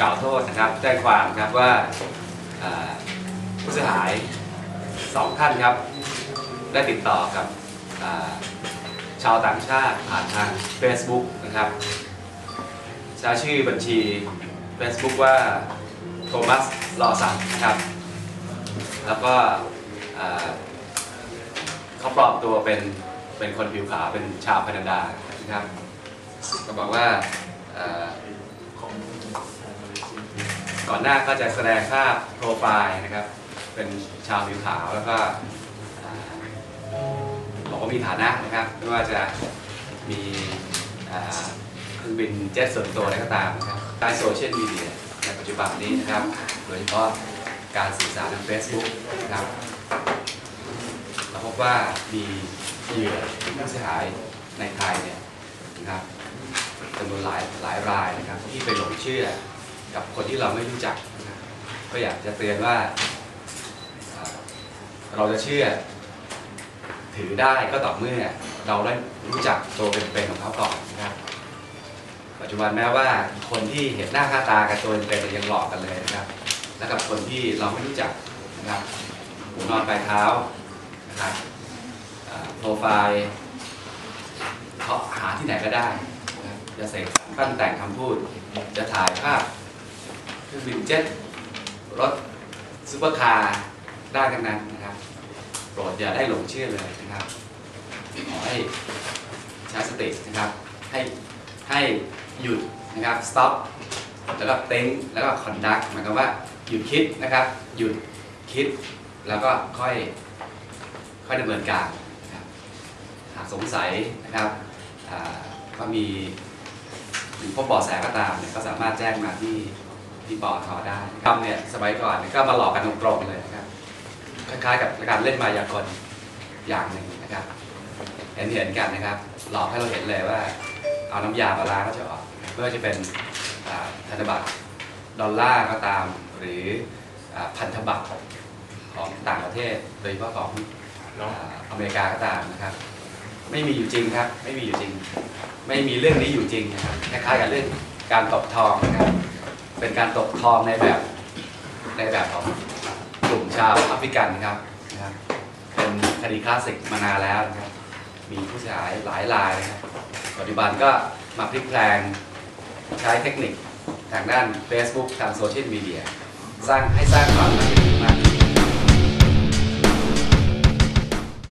กล่าวโทษนะครับแจ้งความครับว่าผู้เสียหายสองท่านครับ ได้ติดต่อกับชาวต่างชาติผ่านทาง Facebook นะครับใช้ชื่อบัญชี Facebook ว่าโทมัสลอสันนะครับ แล้วก็เขาปลอมตัวเป็นเป็นคนผิวขาวเป็นชาวแคนาดานะครับ ก็บอกว่าเอ่อ ก่อนหน้าก็จะแสดงภาพโปรไฟล์นะครับ เป็นชาวผิวขาวแล้วก็อ่าบอกว่ามีฐานะนะครับไม่ว่าจะมีเครื่องบินเจ็ตส่วนตัวอะไรก็ตามนะครับใต้โซเชียลมีเดียในปัจจุบันนี้นะครับ โดยเฉพาะการสื่อสารทาง Facebook นะครับเราพบว่ามีเหยื่อผู้เสียหายในไทยเนี่ยนะครับจำนวนหลายหลายรายนะครับที่ไปหลงเชื่อ กับคนที่เราไม่รู้จักนะก็อยากจะเตือนว่า เราจะเชื่อ ถือได้ก็ต่อเมื่อเราได้รู้จักตัวเป็นๆของเขาก่อนนะครับปัจจุบันแม้ว่าคนที่เห็นหน้าค่าตากันตัวเป็นๆยังหลอกกันเลยนะครับและกับคนที่เราไม่รู้จักนะครับหูนอนปลายเท้านะครับโปรไฟล์เขาหาที่ไหนก็ได้นะครับจะเสกสรรปั้นแต่งคำพูด จะถ่ายภาพ รื่องบินเจ็ตรถซูเปอร์คาร์ได้ทั้งนั้นนะครับ โปรดอย่าได้หลงเชื่อเลยนะครับ ขอให้ใช้สตินะครับ ให้ให้หยุดนะครับ stop แล้วก็ think แล้วก็ conduct หมายความว่าหยุดคิดนะครับ หยุดคิดแล้วก็ค่อยค่อยดำเนินการนะครับหากสงสัยนะครับอ่าว่ามีหรือพบเบาะแสก็ตามเนี่ยก็สามารถแจ้งมาที่ ที่ปอทได้นะครับเนี่ยสมัยก่อนเนี่ยก็มาหลอกกันตรงๆเลยนะครับคล้ายๆกับการเล่นมายากลอย่างหนึ่งนะครับเห็นเห็นๆกันนะครับ หลอกให้เราเห็นเลยว่า เอาน้ำยามาล้างก็จะออกไม่ว่าจะเป็นอ่าธนบัตรดอลลาร์ก็ตามหรืออ่าพันธบัตรของต่างประเทศ โดยเฉพาะของอ่าอเมริกาก็ตามนะครับ ไม่มีอยู่จริงครับ ไม่มีอยู่จริง ไม่มีเรื่องนี้อยู่จริงนะครับคล้ายๆกับเรื่องการตบทองนะครับ เป็นการตกทองในแบบในแบบของกลุ่มชาวแอฟริกันครับนะครับ เป็นคดีคลาสสิกมานานแล้วนะครับ มีผู้เสียหายหลายรายนะครับปัจจุบันก็มาพลิกแปลงใช้เทคนิคทางด้าน Facebook ทางโซเชียลมีเดียสร้างให้สร้างความน่าเชื่อ